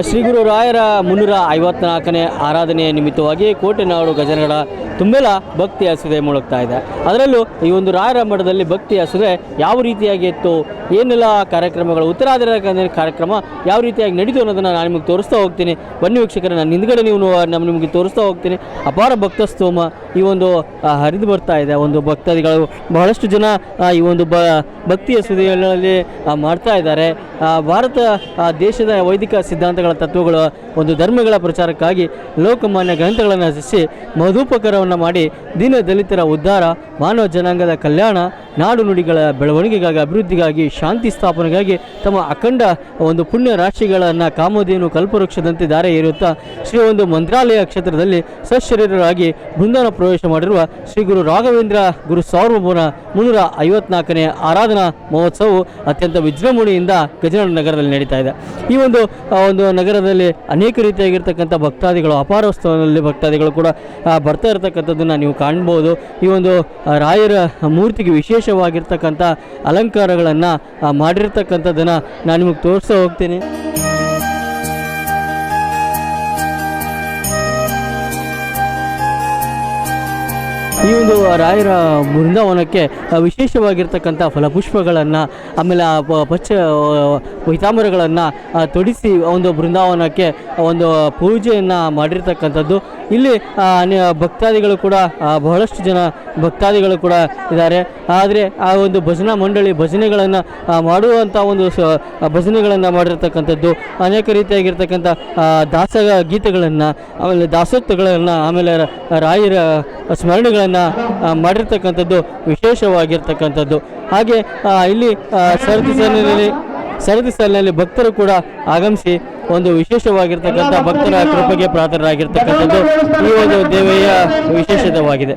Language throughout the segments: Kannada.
ಶ್ರೀ ಗುರು ರಾಯರ ಮುನ್ನೂರ ಐವತ್ನಾಲ್ಕನೇ ಆರಾಧನೆಯ ನಿಮಿತ್ತವಾಗಿ ಕೋಟೆನಾಡು ಗಜನಗಳ ತುಂಬೆಲ್ಲ ಭಕ್ತಿ ಹಸುವೆ ಮುಳುಗ್ತಾ ಇದೆ. ಅದರಲ್ಲೂ ಈ ಒಂದು ರಾಯರ ಮಠದಲ್ಲಿ ಭಕ್ತಿ ಹಸುವೆ ಯಾವ ರೀತಿಯಾಗಿ ಇತ್ತು ಏನೆಲ್ಲ ಕಾರ್ಯಕ್ರಮಗಳು ಉತ್ತರಾಧಾರ ಕಾರ್ಯಕ್ರಮ ಯಾವ ರೀತಿಯಾಗಿ ನಡೀತು ಅನ್ನೋದನ್ನು ನಾನು ನಿಮಗೆ ತೋರಿಸ್ತಾ ಹೋಗ್ತೀನಿ. ಬನ್ನಿ ವೀಕ್ಷಕರ ನಾನು ಹಿಂದ್ಗಡೆ ನೀವು ನಮ್ಮ ನಿಮಗೆ ತೋರಿಸ್ತಾ ಹೋಗ್ತೀನಿ. ಅಪಾರ ಭಕ್ತ ಸ್ತೋಮ ಈ ಒಂದು ಹರಿದು ಬರ್ತಾ ಇದೆ. ಒಂದು ಭಕ್ತಾದಿಗಳು ಬಹಳಷ್ಟು ಜನ ಈ ಒಂದು ಭಕ್ತಿ ಆ, ಮಾಡ್ತಾ ಇದ್ದಾರೆ. ಭಾರತ ದೇಶದ ವೈದಿಕ ಸಿದ್ಧಾಂತಗಳ ತತ್ವಗಳ ಒಂದು ಧರ್ಮಗಳ ಪ್ರಚಾರಕ್ಕಾಗಿ ಲೋಕಮಾನ್ಯ ಗ್ರಂಥಗಳನ್ನು ರಚಿಸಿ ಮಧುಪಕರವನ್ನು ಮಾಡಿ ದೀನ ದಲಿತರ ಉದ್ಧಾರ, ಮಾನವ ಜನಾಂಗದ ಕಲ್ಯಾಣ ನಾಡು ನುಡಿಗಳ ಬೆಳವಣಿಗೆಗಾಗಿ, ಅಭಿವೃದ್ಧಿಗಾಗಿ, ಶಾಂತಿ ಸ್ಥಾಪನೆಗಾಗಿ ತಮ್ಮ ಅಖಂಡ ಒಂದು ಪುಣ್ಯ ರಾಶಿಗಳನ್ನು ಕಾಮಧೇನು ಕಲ್ಪವೃಕ್ಷದಂತೆ ದಾರೆ ಏರುತ್ತಾ ಶ್ರೀ ಒಂದು ಮಂತ್ರಾಲಯ ಕ್ಷೇತ್ರದಲ್ಲಿ ಸಶರೀರರಾಗಿ ಬೃಂದನ ಪ್ರವೇಶ ಮಾಡಿರುವ ಶ್ರೀ ಗುರು ರಾಘವೇಂದ್ರ ಗುರು ಸಾರ್ವಭೌಮನ ಮುನ್ನೂರ ಐವತ್ನಾಲ್ಕನೇ ಆರಾಧನಾ ಮಹೋತ್ಸವವು ಅತ್ಯಂತ ವಿಜೃಂಭಣೆಯಿಂದ ಗಜನಾಡ ನಗರದಲ್ಲಿ ನಡೀತಾ ಇದೆ. ಈ ಒಂದು ಒಂದು ನಗರದಲ್ಲಿ ಅನೇಕ ರೀತಿಯಾಗಿರ್ತಕ್ಕಂಥ ಭಕ್ತಾದಿಗಳು ಅಪಾರಸ್ಥಾನದಲ್ಲಿ ಭಕ್ತಾದಿಗಳು ಕೂಡ ಬರ್ತಾ ಇರತಕ್ಕಂಥದ್ದನ್ನು ನೀವು ಕಾಣ್ಬೋದು. ಈ ಒಂದು ರಾಯರ ಮೂರ್ತಿಗೆ ವಿಶೇಷವಾಗಿರ್ತಕ್ಕಂಥ ಅಲಂಕಾರಗಳನ್ನು ಮಾಡಿರ್ತಕ್ಕಂಥದ್ದನ್ನು ನಾನು ನಿಮಗೆ ತೋರಿಸ್ತಾ ಹೋಗ್ತೀನಿ. ಈ ಒಂದು ರಾಯರ ಬೃಂದಾವನಕ್ಕೆ ವಿಶೇಷವಾಗಿರ್ತಕ್ಕಂಥ ಫಲಪುಷ್ಪಗಳನ್ನು, ಆಮೇಲೆ ಪಚ್ಚ ಪೀತಾಂಬರಗಳನ್ನು ತೊಡಿಸಿ ಒಂದು ಬೃಂದಾವನಕ್ಕೆ ಒಂದು ಪೂಜೆಯನ್ನು ಮಾಡಿರ್ತಕ್ಕಂಥದ್ದು ಇಲ್ಲಿ ಭಕ್ತಾದಿಗಳು ಕೂಡ ಬಹಳಷ್ಟು ಜನ ಭಕ್ತಾದಿಗಳು ಕೂಡ ಇದ್ದಾರೆ. ಆದರೆ ಆ ಒಂದು ಭಜನಾ ಮಂಡಳಿ ಭಜನೆಗಳನ್ನು ಮಾಡುವಂಥ ಒಂದು ಭಜನೆಗಳನ್ನು ಮಾಡಿರ್ತಕ್ಕಂಥದ್ದು, ಅನೇಕ ರೀತಿಯಾಗಿರ್ತಕ್ಕಂಥ ದಾಸ ಗೀತೆಗಳನ್ನು, ಆಮೇಲೆ ದಾಸೋತ್ವಗಳನ್ನು, ಆಮೇಲೆ ರಾಯರ ಸ್ಮರಣೆಗಳನ್ನು ಮಾಡಿರ್ತಕ್ಕಂಥದ್ದು ವಿಶೇಷವಾಗಿರ್ತಕ್ಕಂಥದ್ದು. ಹಾಗೆ ಇಲ್ಲಿ ಸರದಿ ಸರತಿ ಸಾಲಿನಲ್ಲಿ ಸರತಿ ಸಾಲಿನಲ್ಲಿ ಭಕ್ತರು ಕೂಡ ಆಗಮಿಸಿ ಒಂದು ವಿಶೇಷವಾಗಿರ್ತಕ್ಕಂಥ ಭಕ್ತರ ಕೃಪೆಗೆ ಪಾತ್ರರಾಗಿರ್ತಕ್ಕಂಥದ್ದು ಈ ಒಂದು ದೇವಿಯ ವಿಶೇಷತೆವಾಗಿದೆ.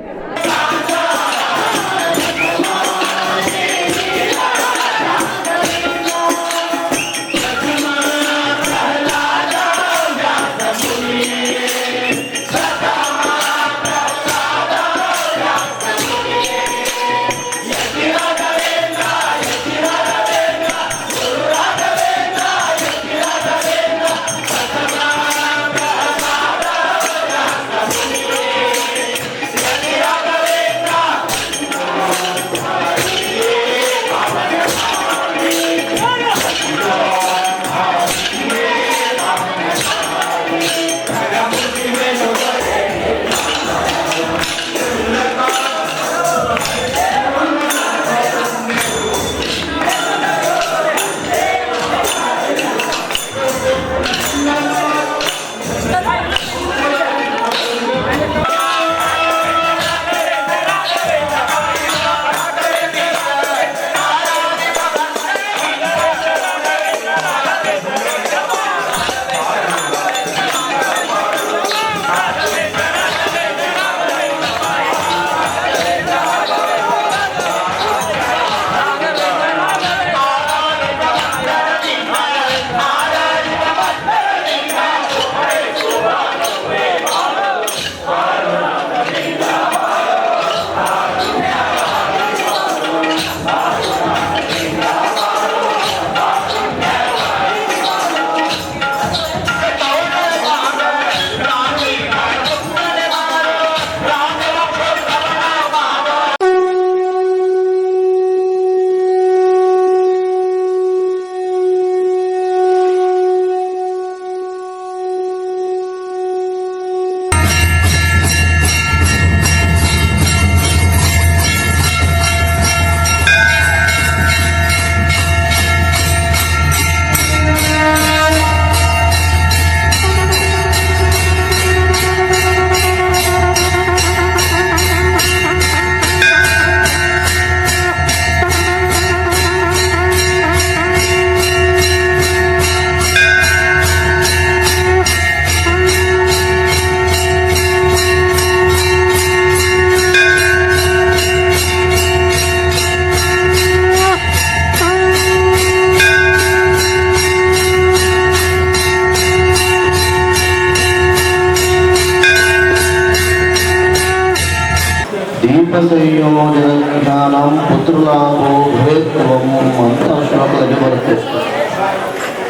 ಭವೇತ್ವಂ ಬರುತ್ತೆ.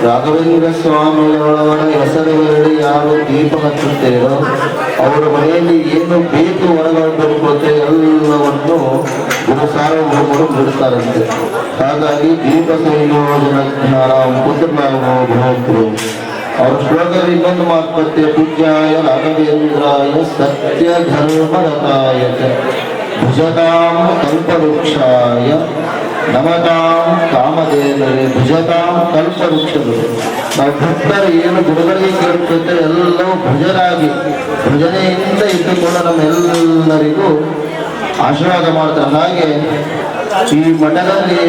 ರಾಘವೇಂದ್ರ ಸ್ವಾಮಿಗಳವರ ಹೆಸರು ಯಾರು ದೀಪ ಹಚ್ಚುತ್ತೇರೋ, ಅವರ ಮನೆಯಲ್ಲಿ ಏನು ಬೇಕು ಹೊರಗಡೆ ಎಲ್ಲವನ್ನು ಗುರು ಸಾರ್ವಭೌಮರು ಬಿಡುತ್ತಾರಂತೆ. ಹಾಗಾಗಿ ದೀಪ ಪುತ್ರನಾಗಬಹುದು ಅವ್ರ ಶ್ಲೋಕದ ಇನ್ನೊಂದು ಮಾತುಕತೆ ಬರುತ್ತೆ, ಪೂಜ್ಯಾಯ ರಾಘವೇಂದ್ರಾಯ ಸತ್ಯ ಧರ್ಮರತಾಯ ಚ ಭುಜತಾಂ ಕಲ್ಪವೃಕ್ಷಾಯ ನಮತಾಂ ಕಾಮದೇವರೆ ಭುಜತಾಂ ಕಲ್ಪವೃಕ್ಷಗಳು ನಾವು ಭಕ್ತರು ಏನು ಗುರುಗಳಿಗೆ ಕೇಳುತ್ತೆ ಎಲ್ಲವೂ ಭುಜರಾಗಿ ಭಜನೆಯಿಂದ ಇದ್ದುಕೊಂಡು ನಮ್ಮೆಲ್ಲರಿಗೂ ಆಶೀರ್ವಾದ ಮಾಡ್ತಾರೆ ಹಾಗೆ ಈ ಮಠದಲ್ಲಿ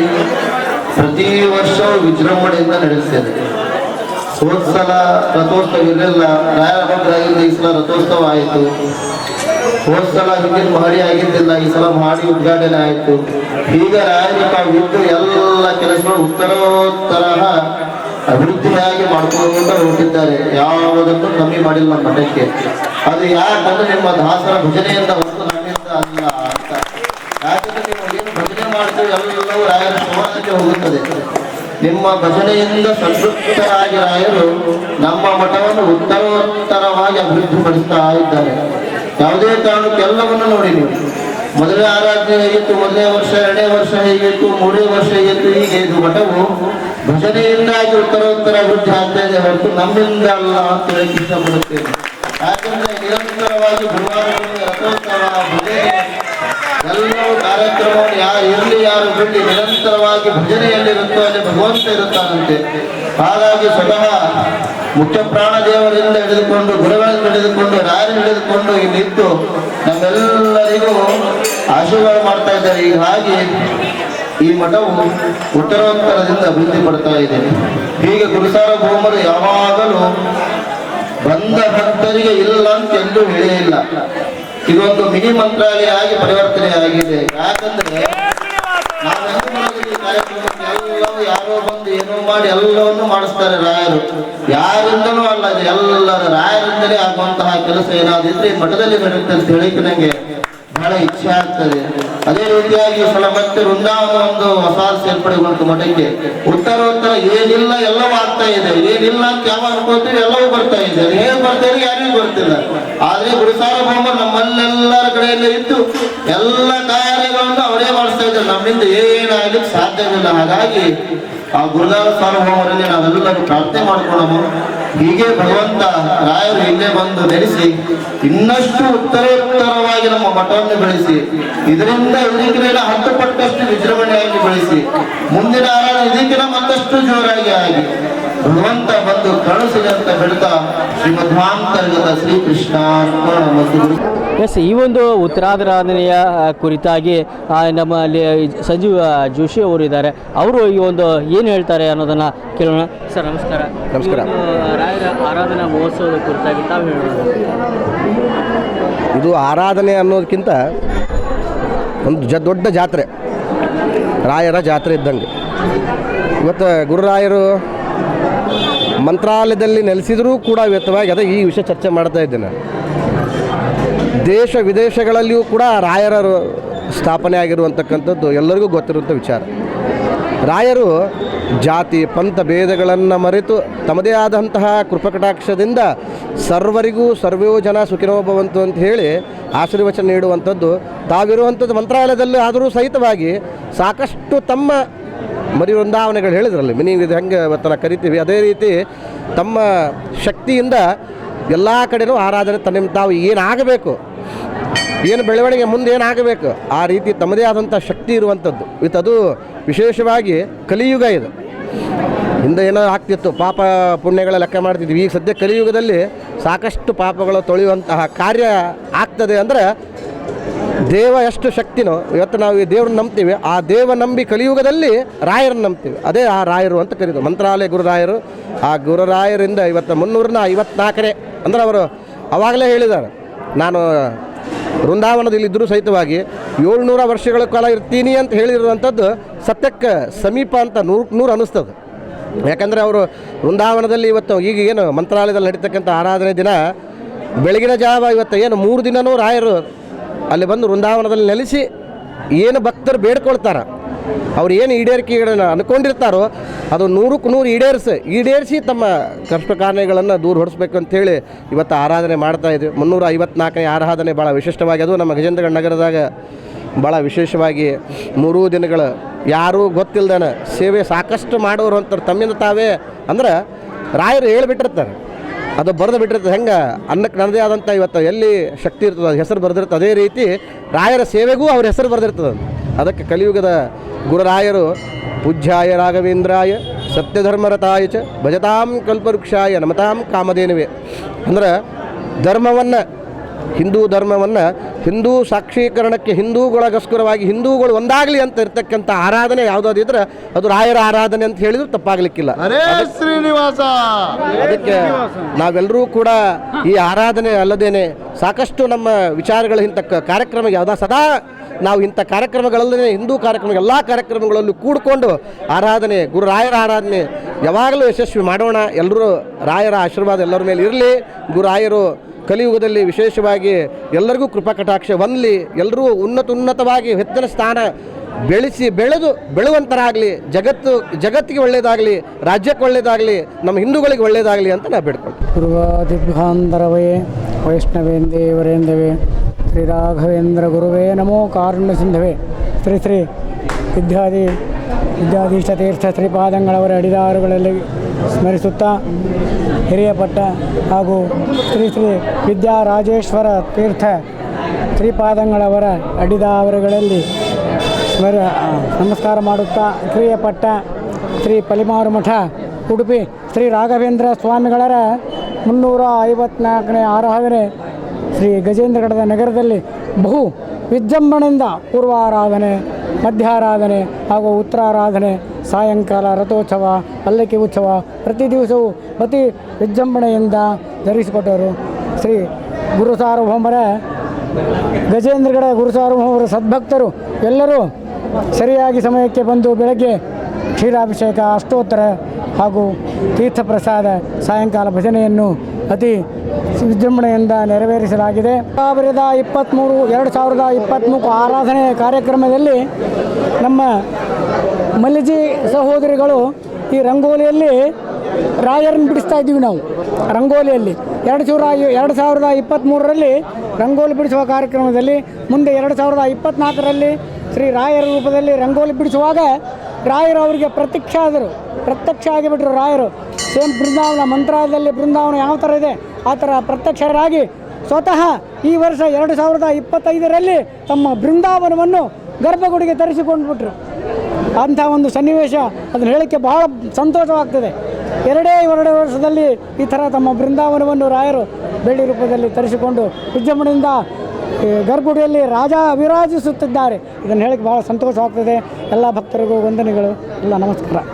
ಪ್ರತಿ ವರ್ಷವೂ ವಿಜೃಂಭಣೆಯಿಂದ ನಡೆಸ್ತೇನೆ. ಹೋದ ಸಲ ರಥೋತ್ಸವ ಇರಲಿಲ್ಲ ರಾಯಭದ್ರಾಗಿದ್ದ ಈ ಸಲ ರಥೋತ್ಸವ ಆಯಿತು. ಹೋದ ಸಲ ಹಿಂದಿನ ಮಹಡಿ ಆಗಿದ್ದಿಲ್ಲ, ಈ ಸಲ ಮಹಡಿ ಉದ್ಘಾಟನೆ ಆಯಿತು. ಈಗ ರಾಜಕೀಯ ಬಿಟ್ಟು ಎಲ್ಲ ಕೆಲಸಗಳು ಉತ್ತರೋತ್ತರ ಅಭಿವೃದ್ಧಿಯಾಗಿ ಮಾಡ್ಕೊಂಡು ಹೊರಟಿದ್ದಾರೆ ಯಾವುದನ್ನು ಕಮ್ಮಿ ಮಾಡಿಲ್ಲ ನಮ್ಮ ಮಠಕ್ಕೆ. ಅದು ಯಾಕಂದ್ರೆ ನಿಮ್ಮ ದಾಸರ ಭಜನೆಯಿಂದ ಹೊರತು ನಮ್ಮಿಂದ ಅಲ್ಲ ಅಂತ. ಯಾಕಂದ್ರೆ ನೀವು ಏನು ಭಜನೆ ಮಾಡ್ತೀವಿ ಎಲ್ಲವೂ ರಾಯರ ಸಮಾಜಕ್ಕೆ ಹೋಗುತ್ತದೆ. ನಿಮ್ಮ ಭಜನೆಯಿಂದ ಸಂತೃಪ್ತರಾಗಿ ರಾಯರು ನಮ್ಮ ಮಠವನ್ನು ಉತ್ತರೋತ್ತರವಾಗಿ ಅಭಿವೃದ್ಧಿಪಡಿಸ್ತಾ ಇದ್ದಾರೆ. ಯಾವುದೇ ಕಾರಣಕ್ಕೆಲ್ಲವನ್ನು ನೋಡಿ ನೀವು. ಮೊದಲನೇ ಆರಾಧನೆ ಹೇಗಿತ್ತು? ಮೊದಲನೇ ವರ್ಷ ಎರಡನೇ ವರ್ಷ ಹೇಗಿತ್ತು? ಮೂರನೇ ವರ್ಷ ಹೇಗಿತ್ತು? ಹೀಗೆ ಇದು ಮಠವು ಭಜನೆಯಿಂದಾಗಿ ಉತ್ತರೋತ್ತರ ಅಭಿವೃದ್ಧಿ ಆಗ್ತಾ ಇದೆ ಹೊರತು ನಮ್ಮಿಂದ ಅಲ್ಲ ಅಂತ ಹೇಳಕ್ಕೆ ಇಷ್ಟಪಡುತ್ತೇನೆ. ಯಾಕಂದ್ರೆ ನಿರಂತರವಾಗಿ ಗುರುವಾರ ರಥೋತ್ಸವ ಎಲ್ಲವೂ ಕಾರ್ಯಕ್ರಮವನ್ನು ಯಾರು ಇರಲಿ ಯಾರು ಬಿಡಲಿ ನಿರಂತರವಾಗಿ ಭಜನೆಯಲ್ಲಿರುತ್ತೋ ಅಲ್ಲಿ ಭಗವಂತ ಇರುತ್ತಾನಂತೆ. ಹಾಗಾಗಿ ಸ್ವತಃ ಮುಖ್ಯ ಪ್ರಾಣ ದೇವರಿಂದ ಹಿಡಿದುಕೊಂಡು, ಗುರುಗಳನ್ನು ಹಿಡಿದುಕೊಂಡು ರಾಯರು ಹಿಡಿದುಕೊಂಡು ಇಲ್ಲಿದ್ದು ನಮ್ಮೆಲ್ಲರಿಗೂ ಆಶೀರ್ವಾದ ಮಾಡ್ತಾ ಇದ್ದಾರೆ. ಈಗ ಹಾಗೆ ಈ ಮಠವು ಉತ್ತರೋತ್ತರದಿಂದ ಅಭಿವೃದ್ಧಿ ಪಡ್ತಾ ಇದೆ. ಹೀಗೆ ಗುರುಸಾರ್ವಭೌಮರು ಯಾವಾಗಲೂ ಬಂದ ಭಕ್ತರಿಗೆ ಇಲ್ಲ ಅಂತ ಎಂದೂ ಹೇಳೇ ಇದೊಂದು ಮಿನಿ ಮಂತ್ರಾಲಯ ಆಗಿ ಪರಿವರ್ತನೆ ಆಗಿದೆ. ಯಾಕಂದ್ರೆ ಯಾರೋ ಬಂದು ಏನೋ ಮಾಡಿ ಎಲ್ಲವನ್ನು ಮಾಡಿಸ್ತಾರೆ ರಾಯರು. ಯಾರಿಂದನೂ ಅಲ್ಲ ಎಲ್ಲರ ರಾಯರಿಂದಲೇ ಆಗುವಂತಹ ಕೆಲಸ ಈ ಮಠದಲ್ಲಿ ನಡೆಯುತ್ತೆ ಅಂತ ಹೇಳಿಕ್ಕೆ ನಂಗೆ ಬಹಳ ಇಚ್ಛೆ ಆಗ್ತದೆ. ಅದೇ ರೀತಿಯಾಗಿ ಸಲ ಮತ್ತೆ ವೃಂದಾವನ ಒಂದು ಹೊಸ ಸೇರ್ಪಡೆಗೊಂಡು ಮಠಕ್ಕೆ. ಉತ್ತರೋತ್ತರ ಏನಿಲ್ಲ ಎಲ್ಲವೂ ಆಗ್ತಾ ಇದೆ. ಏನಿಲ್ಲ ಅಂತ ಯಾವ ಅನ್ಕೋತೀವಿ ಎಲ್ಲವೂ ಬರ್ತಾ ಇದೆ. ಹೇಗೆ ಬರ್ತಾ ಇದೆ ಯಾರಿಗೂ ಗೊತ್ತಿಲ್ಲ. ಆದ್ರೆ ಗುರುಸಾರ್ವಭೌಮ ನಮ್ಮಲ್ಲೆಲ್ಲರ ಕಡೆಯಲ್ಲೇ ಇದ್ದು ಎಲ್ಲ ಕಾರ್ಯಗಳನ್ನು ಅವರೇ ಮಾಡಿಸ್ತಾ ಇದ್ದಾರೆ. ನಮ್ಮಿಂದ ಏನಾಗಲಿ ಸಾಧ್ಯವಿಲ್ಲ ಹಾಗಾಗಿ ಆ ಗುರುಗಾರ ಸಾರ್ವಭೌಮರಲ್ಲಿ ನಾವೆಲ್ಲರೂ ಪ್ರಾರ್ಥನೆ ಮಾಡ್ಕೊಳ್ಳೋಣ ಹೀಗೆ ಭಗವಂತ ರಾಯರು ಹಿಂದೆ ಬಂದು ನೆಲೆಸಿ ಇನ್ನಷ್ಟು ಉತ್ತರೋತ್ತರವಾಗಿ ನಮ್ಮ ಮಠವನ್ನು ಬೆಳೆಸಿ, ಇದರಿಂದ ಇದಕ್ಕಿನ ಹತ್ತು ಪಟ್ಟಷ್ಟು ವಿಜೃಂಭಣೆಯಾಗಿ ಬೆಳೆಸಿ, ಮುಂದಿನ ಆರಾಧನೆ ಇದಕ್ಕಿನ ಮತ್ತಷ್ಟು ಜೋರಾಗಿ ಆಗಿ ಭಗವಂತ ಬಂದು ಕಳಿಸಲಿ ಅಂತ ಹೇಳ್ತಾ ಶ್ರೀಮಧ್ವಾಂತರ್ಗತ ಶ್ರೀಕೃಷ್ಣ ಎಸ್ ಈ ಒಂದು ಉತ್ತರಾಧರಾಧನೆಯ ಕುರಿತಾಗಿ ನಮ್ಮಲ್ಲಿ ಸಂಜೀವ್ ಜೋಶಿ ಅವರು ಇದ್ದಾರೆ. ಅವರು ಈ ಒಂದು ಏನು ಹೇಳ್ತಾರೆ ಅನ್ನೋದನ್ನು ಕೇಳೋಣ. ಸರ್ ನಮಸ್ಕಾರ. ನಮಸ್ಕಾರ. ರಾಯರ ಆರಾಧನಾ ಮಹೋತ್ಸವದ ಕುರಿತಾಗಿ ತಾವು ಹೇಳೋಣ ಇದು ಆರಾಧನೆ ಅನ್ನೋದಕ್ಕಿಂತ ಒಂದು ಜ ದೊಡ್ಡ ಜಾತ್ರೆ. ರಾಯರ ಜಾತ್ರೆ ಇದ್ದಂಗೆ. ಇವತ್ತು ಗುರುರಾಯರು ಮಂತ್ರಾಲಯದಲ್ಲಿ ನೆಲೆಸಿದರೂ ಕೂಡ ವ್ಯಕ್ತವಾಗಿ ಅದೇ ಈ ವಿಷಯ ಚರ್ಚೆ ಮಾಡ್ತಾ ಇದ್ದೇನೆ. ದೇಶ ವಿದೇಶಗಳಲ್ಲಿಯೂ ಕೂಡ ರಾಯರ ಸ್ಥಾಪನೆ ಆಗಿರುವಂತಕ್ಕಂಥದ್ದು ಎಲ್ಲರಿಗೂ ಗೊತ್ತಿರುವಂಥ ವಿಚಾರ. ರಾಯರು ಜಾತಿ, ಪಂಥ ಭೇದಗಳನ್ನು ಮರೆತು ತಮ್ಮದೇ ಆದಂತಹ ಕೃಪಕಟಾಕ್ಷದಿಂದ ಸರ್ವರಿಗೂ ಸರ್ವೋ ಜನ ಸುಖಿನೋಭವಂತು ಅಂತ ಹೇಳಿ ಆಶೀರ್ವಚನ ನೀಡುವಂಥದ್ದು. ತಾವಿರುವಂಥದ್ದು ಮಂತ್ರಾಲಯದಲ್ಲಿ ಆದರೂ ಸಹಿತವಾಗಿ ಸಾಕಷ್ಟು ತಮ್ಮ ಮರಿ ವೃಂದಾವನೆಗಳು ಹೇಳಿದ್ರಲ್ಲಿ ಮಿನಿ ಇದು ಹೆಂಗೆ ಇವತ್ತಲ್ಲ ಕರಿತೀವಿ, ಅದೇ ರೀತಿ ತಮ್ಮ ಶಕ್ತಿಯಿಂದ ಎಲ್ಲ ಕಡೆನೂ ಆರಾಧನೆ ತನ್ನ ತಾವು ಏನಾಗಬೇಕು, ಏನು ಬೆಳವಣಿಗೆ ಮುಂದೆ ಏನಾಗಬೇಕು, ಆ ರೀತಿ ತಮ್ಮದೇ ಆದಂಥ ಶಕ್ತಿ ಇರುವಂಥದ್ದು. ವಿತ್ ಅದು ವಿಶೇಷವಾಗಿ ಕಲಿಯುಗ ಇದು. ಹಿಂದೆ ಏನೋ ಆಗ್ತಿತ್ತು, ಪಾಪ ಪುಣ್ಯಗಳ ಲೆಕ್ಕ ಮಾಡ್ತಿದ್ವಿ, ಈಗ ಸದ್ಯ ಕಲಿಯುಗದಲ್ಲಿ ಸಾಕಷ್ಟು ಪಾಪಗಳು ತೊಳೆಯುವಂತಹ ಕಾರ್ಯ ಆಗ್ತದೆ ಅಂದರೆ ದೇವ ಎಷ್ಟು ಶಕ್ತಿನೋ, ಇವತ್ತು ನಾವು ಈ ದೇವ್ರನ್ನ ನಂಬ್ತೀವಿ, ಆ ದೇವ ನಂಬಿ ಕಲಿಯುಗದಲ್ಲಿ ರಾಯರನ್ನು ನಂಬ್ತೀವಿ. ಅದೇ ಆ ರಾಯರು ಅಂತ ಕರೀತು. ಮಂತ್ರಾಲಯ ಗುರುರಾಯರು, ಆ ಗುರುರಾಯರಿಂದ ಇವತ್ತು ಮುನ್ನೂರನ ಐವತ್ನಾಲ್ಕನೇ, ಅಂದ್ರೆ ಅವರು ಅವಾಗಲೇ ಹೇಳಿದ್ದಾರೆ. ನಾನು ವೃಂದಾವನದಲ್ಲಿ ಇದ್ದರೂ ಸಹಿತವಾಗಿ ಏಳ್ನೂರ ವರ್ಷಗಳ ಕಾಲ ಇರ್ತೀನಿ ಅಂತ ಹೇಳಿರುವಂಥದ್ದು ಸತ್ಯಕ್ಕೆ ಸಮೀಪ ಅಂತ ನೂರು ನೂರು ಅನ್ನಿಸ್ತದೆ. ಯಾಕಂದರೆ ಅವರು ವೃಂದಾವನದಲ್ಲಿ ಇವತ್ತು ಈಗ ಏನು ಮಂತ್ರಾಲಯದಲ್ಲಿ ನಡೀತಕ್ಕಂಥ ಆರಾಧನೆ ದಿನ, ಬೆಳಗಿನ ಜಾವ ಇವತ್ತು ಏನು ಮೂರು ದಿನವೂ ರಾಯರು ಅಲ್ಲಿ ಬಂದು ವೃಂದಾವನದಲ್ಲಿ ನೆಲೆಸಿ ಏನು ಭಕ್ತರು ಬೇಡ್ಕೊಳ್ತಾರೆ, ಅವ್ರು ಏನು ಈಡೇರಿಕೆಗಳನ್ನು ಅನ್ಕೊಂಡಿರ್ತಾರೋ ಅದು ನೂರಕ್ಕೆ ನೂರು ಈಡೇರಿಸಿ ಈಡೇರಿಸಿ ತಮ್ಮ ಕಷ್ಟ ಕಾರ್ಯಗಳನ್ನು ದೂರ ಹೊಡಿಸ್ಬೇಕು ಅಂತೇಳಿ ಇವತ್ತು ಆರಾಧನೆ ಮಾಡ್ತಾ ಇದ್ವಿ. ಮುನ್ನೂರ ಐವತ್ನಾಲ್ಕನೇ ಆರಾಧನೆ ಭಾಳ ವಿಶಿಷ್ಟವಾಗಿ, ಅದು ನಮ್ಮ ಗಜೇಂದ್ರಗಢ ನಗರದಾಗ ಭಾಳ ವಿಶೇಷವಾಗಿ ಮೂರೂ ದಿನಗಳ ಯಾರೂ ಗೊತ್ತಿಲ್ದನ ಸೇವೆ ಸಾಕಷ್ಟು ಮಾಡೋರು ಅಂತಾರೆ ತಮ್ಮಿಂದ ತಾವೇ ಅಂದ್ರೆ ರಾಯರು ಹೇಳಿಬಿಟ್ಟಿರ್ತಾರೆ. ಅದು ಬರೆದು ಬಿಟ್ಟಿರ್ತದೆ. ಹೆಂಗೆ? ಅನ್ನಕ್ಕೆ ನನ್ನದೇ ಆದಂಥ ಇವತ್ತು ಎಲ್ಲಿ ಶಕ್ತಿ ಇರ್ತದೆ, ಅದು ಹೆಸರು ಬರೆದಿರ್ತದೆ. ಅದೇ ರೀತಿ ರಾಯರ ಸೇವೆಗೂ ಅವ್ರ ಹೆಸರು ಬರೆದಿರ್ತದೆ. ಅದಕ್ಕೆ ಕಲಿಯುಗದ ಗುರುರಾಯರು, ಪೂಜ್ಯಾಯ ರಾಘವೇಂದ್ರಾಯ, ಸತ್ಯಧರ್ಮರತಾಯ ಚ ಭಜತಾಂ ಕಲ್ಪವೃಕ್ಷಾಯ ನಮತಾಂ ಕಾಮಧೇನುವೆ. ಅಂದ್ರೆ ಧರ್ಮವನ್ನು ಹಿಂದೂ ಧರ್ಮವನ್ನು ಹಿಂದೂ ಸಾಕ್ಷೀಕರಣಕ್ಕೆ ಹಿಂದೂಗಳಿಗೋಸ್ಕರವಾಗಿ ಹಿಂದೂಗಳು ಒಂದಾಗಲಿ ಅಂತ ಇರ್ತಕ್ಕಂಥ ಆರಾಧನೆ ಯಾವುದಾದಿದ್ರೆ ಅದು ರಾಯರ ಆರಾಧನೆ ಅಂತ ಹೇಳಿದ್ರು ತಪ್ಪಾಗಲಿಕ್ಕಿಲ್ಲ. ಶ್ರೀನಿವಾಸ! ಅದಕ್ಕೆ ನಾವೆಲ್ಲರೂ ಕೂಡ ಈ ಆರಾಧನೆ ಅಲ್ಲದೇನೆ ಸಾಕಷ್ಟು ನಮ್ಮ ವಿಚಾರಗಳ ಇಂಥ ಕಾರ್ಯಕ್ರಮ ಯಾವುದಾ ಸದಾ ನಾವು ಇಂಥ ಕಾರ್ಯಕ್ರಮಗಳಲ್ಲೇ ಹಿಂದೂ ಕಾರ್ಯಕ್ರಮ ಎಲ್ಲ ಕಾರ್ಯಕ್ರಮಗಳಲ್ಲೂ ಕೂಡಿಕೊಂಡು ಆರಾಧನೆ ಗುರುರಾಯರ ಆರಾಧನೆ ಯಾವಾಗಲೂ ಯಶಸ್ವಿ ಮಾಡೋಣ. ಎಲ್ಲರೂ ರಾಯರ ಆಶೀರ್ವಾದ ಎಲ್ಲರ ಮೇಲೆ ಇರಲಿ. ಗುರುರಾಯರು ಕಲಿಯುಗದಲ್ಲಿ ವಿಶೇಷವಾಗಿ ಎಲ್ಲರಿಗೂ ಕೃಪಾ ಕಟಾಕ್ಷ ಹೊಂದಲಿ. ಎಲ್ಲರೂ ಉನ್ನತ ಉನ್ನತವಾಗಿ ಹೆಚ್ಚಿನ ಸ್ಥಾನ ಬೆಳೆಸಿ ಬೆಳೆದು ಬೆಳುವಂತರಾಗಲಿ. ಜಗತ್ತು, ಜಗತ್ತಿಗೆ ಒಳ್ಳೆಯದಾಗಲಿ ರಾಜ್ಯಕ್ಕೆ ಒಳ್ಳೆಯದಾಗಲಿ ನಮ್ಮ ಹಿಂದೂಗಳಿಗೆ ಒಳ್ಳೆಯದಾಗಲಿ ಅಂತ ನಾವು ಬೇಡ್ಕೊಂಡು ಗುರುವಾದಿಭ್ಯಾಂತರವೇ ವೈಷ್ಣವೇಂದೇವರೇಂದವೇ ಶ್ರೀ ರಾಘವೇಂದ್ರ ಗುರುವೇ ನಮೋ ಕಾರುಣ್ಯ ಸಿಂಧವೇ ಶ್ರೀ ಶ್ರೀ ವಿದ್ಯಾದಿ ವಿದ್ಯಾಧೀಶ ತೀರ್ಥ ಶ್ರೀಪಾದಂಗಳವರ ಅಡಿದಾರುಗಳಲ್ಲಿ ಸ್ಮರಿಸುತ್ತಾ ಹಿರಿಯ ಪಟ್ಟ ಹಾಗೂ ಶ್ರೀ ಶ್ರೀ ವಿದ್ಯಾರಾಜೇಶ್ವರ ತೀರ್ಥ ಶ್ರೀಪಾದಂಗಳವರ ಅಡಿದಾವರುಗಳಲ್ಲಿ ಸ್ಮರಿ ನಮಸ್ಕಾರ ಮಾಡುತ್ತಾ ಕ್ರಿಯಪಟ್ಟ ಶ್ರೀ ಪಲಿಮಾರು ಮಠ ಉಡುಪಿ ಶ್ರೀ ರಾಘವೇಂದ್ರ ಸ್ವಾಮಿಗಳರ ಮುನ್ನೂರ ಐವತ್ನಾಲ್ಕನೇ ಆರಾಧನೆ ಶ್ರೀ ಗಜೇಂದ್ರಗಢದ ನಗರದಲ್ಲಿ ಬಹು ವಿಜೃಂಭಣೆಯಿಂದ ಪೂರ್ವಾರಾಧನೆ, ಮಧ್ಯಾರಾಧನೆ ಹಾಗೂ ಉತ್ತರಾರಾಧನೆ, ಸಾಯಂಕಾಲ ರಥೋತ್ಸವ ಪಲ್ಲಕ್ಕಿ ಉತ್ಸವ ಪ್ರತಿ ದಿವಸವೂ ಅತಿ ವಿಜೃಂಭಣೆಯಿಂದ ಧರಿಸಿಕೊಟ್ಟರು ಶ್ರೀ ಗುರು ಸಾರ್ವಭೌಮರ. ಗಜೇಂದ್ರಗಡ ಗುರುಸಾರ್ವಭೌಮರ ಸದ್ಭಕ್ತರು ಎಲ್ಲರೂ ಸರಿಯಾಗಿ ಸಮಯಕ್ಕೆ ಬಂದು ಬೆಳಗ್ಗೆ ಕ್ಷೀರಾಭಿಷೇಕ, ಅಷ್ಟೋತ್ತರ ಹಾಗೂ ತೀರ್ಥಪ್ರಸಾದ, ಸಾಯಂಕಾಲ ಭಜನೆಯನ್ನು ಅತಿ ವಿಜೃಂಭಣೆಯಿಂದ ನೆರವೇರಿಸಲಾಗಿದೆ. ಸಾವಿರದ ಇಪ್ಪತ್ತ್ಮೂರು ಎರಡು ಸಾವಿರದ ಇಪ್ಪತ್ತ್ಮೂರು ಆರಾಧನೆ ಕಾರ್ಯಕ್ರಮದಲ್ಲಿ ನಮ್ಮ ಮಲ್ಲಿಜಿ ಸಹೋದರಿಗಳು ಈ ರಂಗೋಲಿಯಲ್ಲಿ ರಾಯರನ್ನು ಬಿಡಿಸ್ತಾ ಇದ್ದೀವಿ ನಾವು, ರಂಗೋಲಿಯಲ್ಲಿ. ಎರಡು ಸಾವಿರ ಎರಡು ಸಾವಿರದ ಇಪ್ಪತ್ತ್ಮೂರರಲ್ಲಿ ರಂಗೋಲಿ ಬಿಡಿಸುವ ಕಾರ್ಯಕ್ರಮದಲ್ಲಿ, ಮುಂದೆ ಎರಡು ಸಾವಿರದ ಇಪ್ಪತ್ತ್ನಾಲ್ಕರಲ್ಲಿ ಶ್ರೀ ರಾಯರ ರೂಪದಲ್ಲಿ ರಂಗೋಲಿ ಬಿಡಿಸುವಾಗ ರಾಯರು ಅವರಿಗೆ ಪ್ರತ್ಯಕ್ಷ ಆದರು. ಪ್ರತ್ಯಕ್ಷ ಆಗಿಬಿಟ್ರು ರಾಯರು. ಸೇಮ್ ಬೃಂದಾವನ ಮಂತ್ರಾಲಯದಲ್ಲಿ ಬೃಂದಾವನ ಯಾವ ಥರ ಇದೆ, ಆ ಥರ ಪ್ರತ್ಯಕ್ಷರಾಗಿ ಸ್ವತಃ ಈ ವರ್ಷ ಎರಡು ಸಾವಿರದ ಇಪ್ಪತ್ತೈದರಲ್ಲಿ ತಮ್ಮ ಬೃಂದಾವನವನ್ನು ಗರ್ಭಗುಡಿಗೆ ತರಿಸಿಕೊಂಡ್ಬಿಟ್ರು. ಅಂಥ ಒಂದು ಸನ್ನಿವೇಶ ಅದನ್ನು ಹೇಳೋಕ್ಕೆ ಬಹಳ ಸಂತೋಷವಾಗ್ತದೆ. ಎರಡೇ ಎರಡು ವರ್ಷದಲ್ಲಿ ಈ ಥರ ತಮ್ಮ ಬೃಂದಾವನವನ್ನು ರಾಯರು ಬೆಳ್ಳಿ ರೂಪದಲ್ಲಿ ತರಿಸಿಕೊಂಡು ವಿಜೃಂಭಣೆಯಿಂದ ಗರ್ಭಗುಡಿಯಲ್ಲಿ ರಾಜ ವಿರಾಜಿಸುತ್ತಿದ್ದಾರೆ. ಇದನ್ನು ಹೇಳಕ್ಕೆ ಭಾಳ ಸಂತೋಷವಾಗ್ತದೆ. ಎಲ್ಲ ಭಕ್ತರಿಗೂ ವಂದನೆಗಳು. ಎಲ್ಲ ನಮಸ್ಕಾರ.